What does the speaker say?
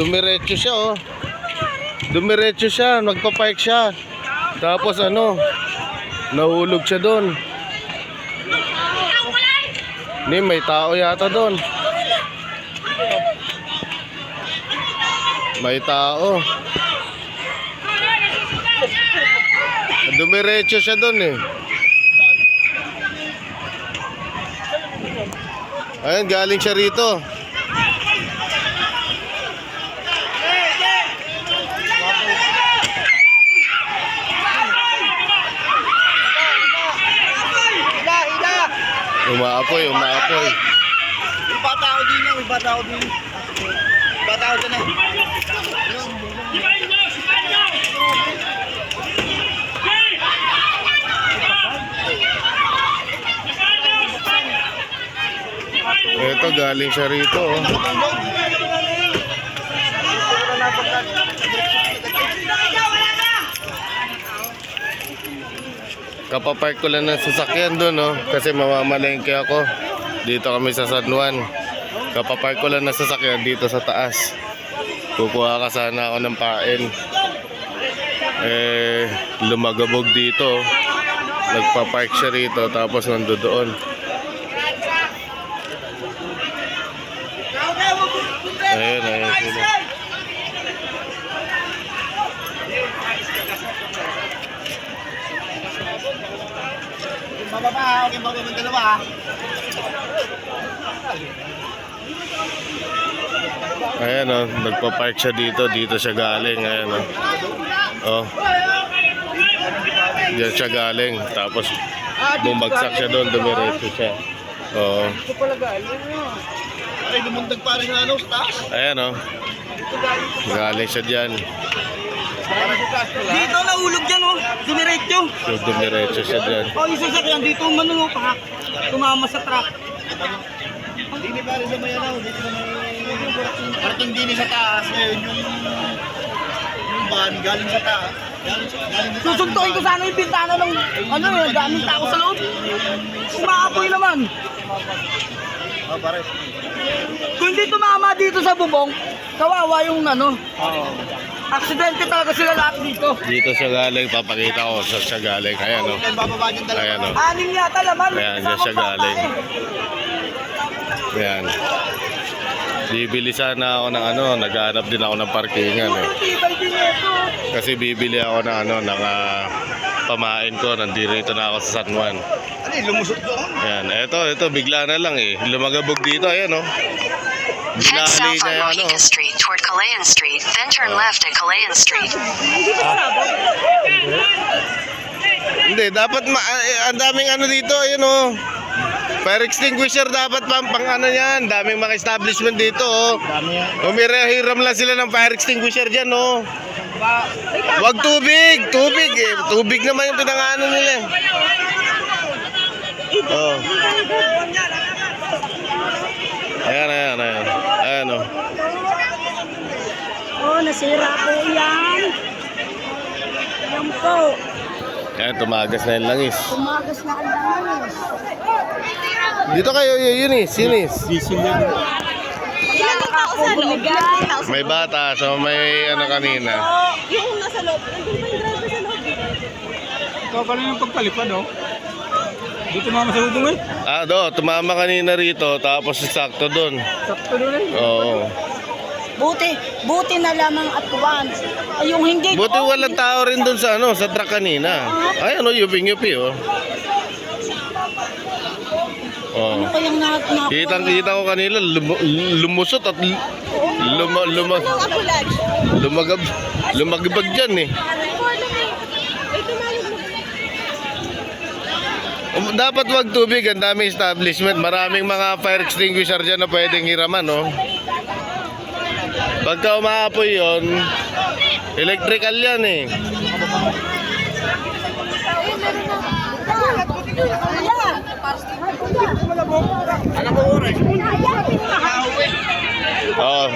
Dumiretso siya oh. Dumiretso siya, nagpa-park siya. Tapos ano, nahulog siya doon. Ni may tao yata doon. May tao. Dumiretso siya doon eh. Ayun, galing siya rito. Umaapoy, umaapoy. May bata ako din yan, may bata ako din. May bata ako din eh. Ito, galing siya rito. Oh. Kapapark ko lang ng sasakyan doon, no? Kasi mamamalengke ako. Dito kami sa San Juan. Kapapark ko lang ng sasakyan dito sa taas. Kukuha ka sana ako ng pain. Eh, lumagabog dito. Nagpa-park siya rito, tapos nandoon. Ayun, ayun sila. Bababa ha, okay bababa ng dalawa ha. Ayan oh, nagpa-park siya dito, dito siya galing, ayan oh. Oh. Diyan siya galing, tapos bumagsak siya doon, dumiretso siya. Oo. Ito pala galing. Ay, lumundag pa rin ano sa taas. Ayan oh, galing siya diyan. Dito nahulog dyan oh, dumiretso. So, dumiretso siya diyan. Oh, yung sasakyan dito, manungo pa. Tumama sa truck. Hindi pa rin sa may ano, dito sa may... Parating din sa taas ngayon yung... Yung van galing sa taas. Susuntukin ko sana yung bintana ng ano eh, daming tao sa loob. Umaapoy naman. Oh, pare. Kung hindi tumama dito sa bubong, kawawa yung ano. Aksidente talaga sila lahat dito. Dito siya galing, papakita ko sa siya galing. Ayan oh. Dyan dalawa. Ayan oh. Anim yata laman. Ayan, dyan siya galing. eh. Ayan. Bibili sana ako ng ano, naghahanap din ako ng parkingan eh. Ito. Kasi bibili ako ng ano, ng ah, pamain ko. Nandito na ako sa San Juan. Ano eh, lumusot doon. Ayan, eto, eto, bigla na lang eh. Lumagabog dito, ayan oh. Head south na on ano. Mojica Street toward Calayan Street, then turn left at Calayan Street. Hindi, dapat ma eh, ang daming ano dito, ayun oh. Fire extinguisher dapat pang, pang ano yan. Daming mga establishment dito oh. Dami yan. Umirehiram lang sila ng fire extinguisher dyan oh. Wag tubig, tubig eh. Tubig naman yung pinangano nila. eh. Oh. Ayan, ayan, ayan. Ayan oh. Nasira po yan. Yan po. Ayan, tumagas na yung langis. Tumagas na ang langis. Dito kayo, Yunis, Yunis. Loob? May bata, so may ano kanina. Yung nasa loob. Nandun pa yung driver sa loob. Ikaw pala yung pagpalipad oh. Dito mama sa bubong eh. Ah, do, tumama kanina rito, tapos sakto doon. Sakto doon eh. Oo. Buti, buti na lamang at once. Ay, yung hindi. Buti walang tao rin doon sa ano, sa truck kanina. Ay, ano, yuping-yupi, oh. Oh. Ano kayang na, na Kitang kita ko kanila, lum- lumusot at l- luma, luma, lumagab, lumagabag dyan eh. Um, Dapat wag tubig, ang daming establishment. Maraming mga fire extinguisher dyan na pwedeng hiraman, no? Pagka umaapoy yon, electrical yan eh. Oh,